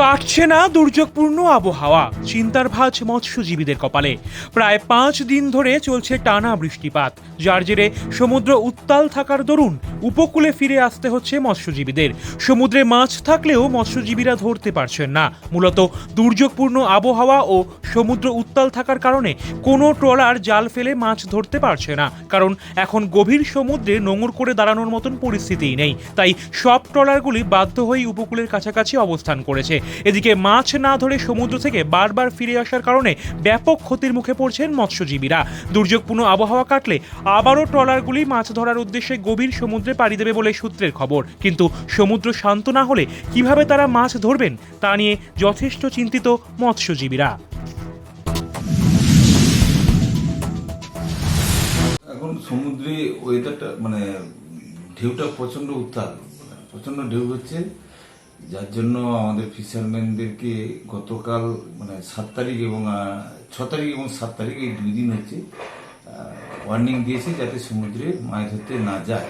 কাটছে না দুর্যোগপূর্ণ আবহাওয়া, চিন্তার ভাঁজ মৎস্যজীবীদের কপালে। প্রায় পাঁচ দিন ধরে চলছে টানা বৃষ্টিপাত, যার জেরে সমুদ্র উত্তাল থাকার দরুন উপকূলে ফিরে আসতে হচ্ছে মৎস্যজীবীদের। সমুদ্রে মাছ থাকলেও মৎস্যজীবীরা ধরতে পারছেন না। মূলত দুর্যোগপূর্ণ আবহাওয়া ও সমুদ্র উত্তাল থাকার কারণে কোনো ট্রলার জাল ফেলে মাছ ধরতে পারছে না। কারণ এখন গভীর সমুদ্রে নোঙর করে দাঁড়ানোর মতন পরিস্থিতিই নেই। তাই সব ট্রলারগুলি বাধ্য হয়েই উপকূলের কাছাকাছি অবস্থান করেছে। এদিকে মাছ না ধরে সমুদ্র থেকে বারবার ফিরে আসার কারণে ব্যাপক ক্ষতির মুখে পড়ছেন মৎস্যজীবীরা। দুর্যোগপূর্ণ আবহাওয়া কাটলে আবারও ট্রলারগুলি মাছ ধরার উদ্দেশ্যে গভীর সমুদ্রে পাড়ি দেবে বলে সূত্রের খবর। কিন্তু সমুদ্র শান্ত না হলে কীভাবে তারা মাছ ধরবেন, তা নিয়ে যথেষ্ট চিন্তিত মৎস্যজীবীরা। এখন সমুদ্রে ওয়েদারটা মানে ঢেউটা প্রচণ্ড উত্তাল। মানে প্রচণ্ড ঢেউ হচ্ছে। যার জন্য আমাদের ফিশারম্যানদেরকে গতকাল মানে সাত তারিখ এবং ছ তারিখ এবং সাত তারিখ এই দুই দিন হচ্ছে ওয়ার্নিং দিয়েছে যাতে সমুদ্রে মাছ ধরতে না যায়।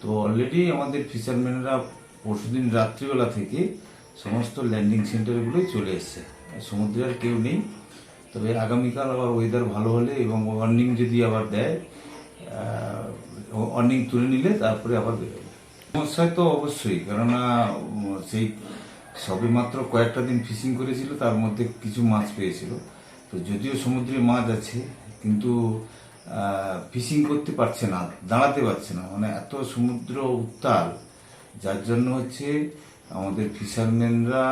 তো অলরেডি আমাদের ফিশারম্যানরা পরশুদিন রাত্রিবেলা থেকে সমস্ত ল্যান্ডিং সেন্টারগুলোই চলে এসছে। সমুদ্রে আর কেউ নেই। তবে আগামীকাল আবার ওয়েদার ভালো হলে এবং ওয়ার্নিং যদি আবার দেয় ওয়ার্নিং তুলে নিলে তারপরে আবার বেরোবে। সমস্যা তো অবশ্যই, কেননা সেই সবে মাত্র কয়েকটা দিন ফিশিং করেছিল, তার মধ্যে কিছু মাছ পেয়েছিল। তো যদিও সমুদ্রে মাছ আছে, কিন্তু ফিশিং করতে পারছে না দাঁড়াতে পারছে না। মানে এত সমুদ্র উত্তাল যার জন্য হচ্ছে আমাদের ফিশারম্যানরা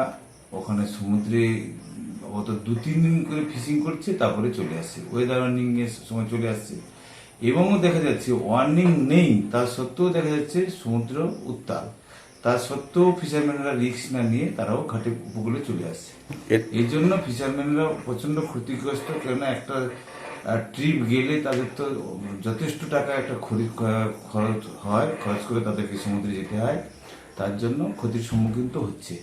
ওখানে সমুদ্রে অত দু তিন দিন করে ফিশিং করছে তারপরে চলে আসছে। ওয়েদার ওয়ার্নিং এর সময় চলে আসছে। এবং দেখা যাচ্ছে ওয়ার্নিং নেই তার সত্ত্বেও দেখা যাচ্ছে সমুদ্র উত্তাল। তার সত্ত্বেও ফিশারম্যানরা রিস্ক না নিয়ে তারাও ঘাটে উপকূলে চলে আসছে। এই জন্য ফিশারম্যানরা প্রচণ্ড ক্ষতিগ্রস্ত কেননা একটা ট্রিপ গেলে তাদের তো যথেষ্ট টাকা একটা খরিদ খরচ হয়, খরচ করে তাদেরকে সমুদ্রে যেতে হয়। তার জন্য ক্ষতির সম্মুখীন তো হচ্ছে।